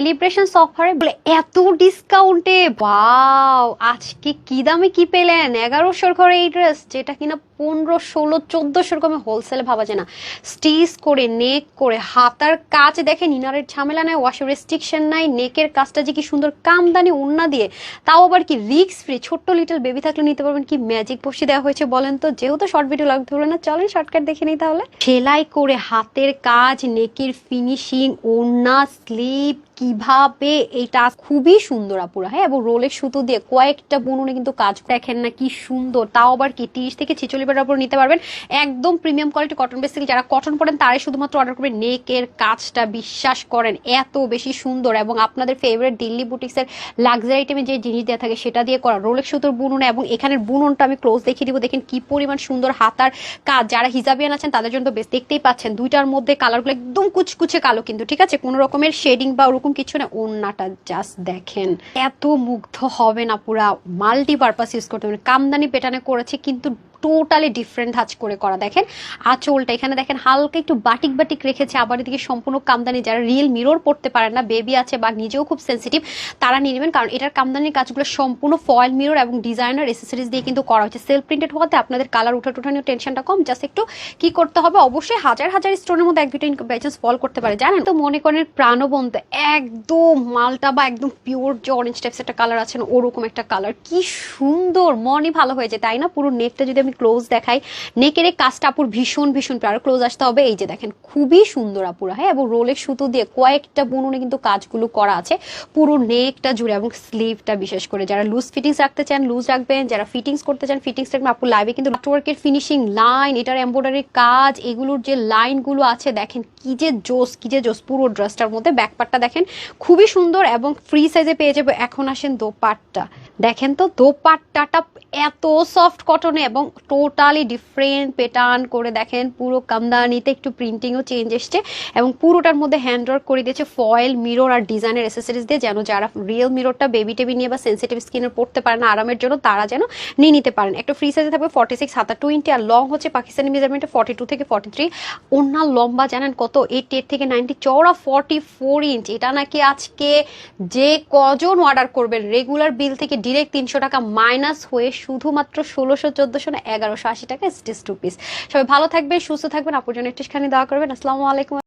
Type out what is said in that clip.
Celebration অফারে বলে এত ডিসকাউন্টে ওয়াও, আজকে কি দামে কি পেলেন? এগারোশোর ঘরে এই ড্রেস যেটা কিনা পনেরো, ষোলো, চোদ্দোশোর কমে হোলসেলে ভাবা যায় না। স্টিচ করে নেক করে, হাতার কাজ দেখে নিনারের ঝামেলা নাই ওয়াশের রেস্ট্রিকশন নাই নেকের কাজটা যে কি সুন্দর কামদানি উন্না দিয়ে, তাও আবার কি রিক্স ফ্রি ছোট্ট লিটল বেবি থাকলে নিতে পারবেন, কি ম্যাজিক বসে দেওয়া হয়েছে বলেন তো? যেহেতু শর্ট ভিডিও লাগতে হলো না চলেন শর্টকাট দেখে নিই তাহলে। সেলাই করে, হাতের কাজ নেকের ফিনিশিং ওড়না স্লিপ কীভাবে এটা খুবই সুন্দর আপুরা হ্যাঁ? এবং রোলের সুতো দিয়ে কয়েকটা বুনুনে কিন্তু কাজ দেখেন না কি সুন্দর, তাও আবার কি তিরিশ থেকে ছেচল্লিশ বেটার উপর নিতে পারবেন। একদম প্রিমিয়াম কোয়ালিটি কটন বেসিক যারা কটন পরেন তারাই শুধুমাত্র অর্ডার করবেন নেকের কাজটা, বিশ্বাস করেন, এত বেশি সুন্দর। এবং আপনাদের ফেভারিট দিল্লি বুটিক্সের লাক্সারি আইটেমে যে জিনিস দেওয়া থাকে সেটা দিয়ে করা রোলের সুতোর বুনুন। এবং এখানের বুননটা আমি ক্লোজ দেখিয়ে দিব। দেখেন কি পরিমাণ সুন্দর হাতার কাজ। যারা হিজাবিয়ান আছেন তাদের জন্য তো বেশ দেখতেই পাচ্ছেন। দুইটার মধ্যে কালারগুলো একদম কুচকুচে কালো কিন্তু, ঠিক আছে? কোনো রকমের শেডিং বা ওরকম কিছু না ওন্নাটা জাস্ট দেখেন। এত মুগ্ধ হবে না পুরা মাল্টিপারপাস ইউজ করতে পারেন কামদানি পেটানে করেছে, কিন্তু টোটালি ডিফারেন্ট ধাঁচ করে করা। দেখেন, আঁচলটা এখানে দেখেন, হালকা একটু বাটিক বাটিক রেখেছে, আবার এদিকে সম্পূর্ণ কামদানি, যারা রিয়েল মিরর পড়তে পারেন না বেবি আছে বা নিজেও খুব সেন্সিটিভ তারা নিয়ে নেবেন, কারণ এটার কামদানির কাজগুলো সম্পূর্ণ ফয়েল মিরর এবং ডিজাইনার এসেসরিজ দিয়ে কিন্তু করা হয়েছে। সেলফ প্রিন্টেড হওয়াতে আপনাদের কালার উঠা টুঠা নিয়ে টেনশনটা কম জাস্ট একটু কি করতে হবে? অবশ্যই হাজার হাজার স্টোনের মধ্যে এক দুটো বাইচান্স ফল করতে পারে। জানেন, তো মনে করেন প্রাণবন্ত, একদম মালটা বা একদম পিওর যে অরেঞ্জ টাইপস একটা কালার আছে না, ওরকম একটা কালার কি সুন্দর, মনই ভালো হয়েছে তাই না? পুরো নেকটা যদি আমি ক্লোজ দেখাই নেকের এই কাজটা আপুর ভীষণ ভীষণ প্রিয়। ক্লোজ আসতে হবে, এই যে দেখেন, খুবই সুন্দর আপুরা হ্যাঁ? এবং রোলের সুতো দিয়ে কয়েকটা বুননে কিন্তু কাজগুলো করা আছে। পুরো নেকটা জুড়ে এবং স্লিভটা বিশেষ করে। যারা লুজ ফিটিংস রাখতে চান লুজ রাখবেন। যারা ফিটিংস করতে চান ফিটিংস রাখবেন আপুর লাইভে কিন্তু ওয়ার্কের ফিনিশিং লাইন এটার এম্ব্রয়ডারি কাজ, এগুলোর যে লাইনগুলো আছে, দেখেন কি যে জোস, কি যে জোস। পুরো ড্রেসটার মধ্যে ব্যাকপার্টটা দেখেন, খুবই সুন্দর এবং ফ্রি সাইজে পেয়ে যাবে। এখন আসেন দোপাট্টা। দেখেন তো, দোপাট্টাটা এত সফট কটনে এবং টোটালি ডিফারেন্ট প্যাটার্ন করে দেখেন, পুরো কামদানিতে একটু প্রিন্টিংও চেঞ্জ এসছে এবং পুরোটার মধ্যে হ্যান্ড ওয়ার্ক করে দিয়েছে ফয়েল মিরর আর ডিজাইনের এসেসরিজ দিয়ে যেন যারা রিয়েল মিররটা বেবি টেবি নিয়ে বা সেন্সিটিভ স্কিনের পড়তে পারে না আরামের জন্য, তারা যেন নিয়ে নিতে পারেন। একটা ফ্রি সাইজে থাকবে ফর্টি সিক্স হাতা টোয়েন্টি আর লং হচ্ছে পাকিস্তানি মেজারমেন্টে ফর্টি টু থেকে ফর্টি থ্রি ওনার লম্বা, জানেন কত? এইট এইট থেকে নাইনটি চওড়া ফর্টি ফোর ইঞ্চ এটা নাকি আজকে যে কজন অর্ডার করবেন রেগুলার বিল থেকে ডিরেক্ট তিনশো টাকা মাইনাস হয়ে শুধুমাত্র ষোলোশো, চোদ্দোশো না এগারোশো আশি টাকা স্টেজ টু পিস সবাই ভালো থাকবে সুস্থ থাকবেন আপুর জন্য একটুখানি দেওয়া করবেন। আসসালামু আলাইকুম।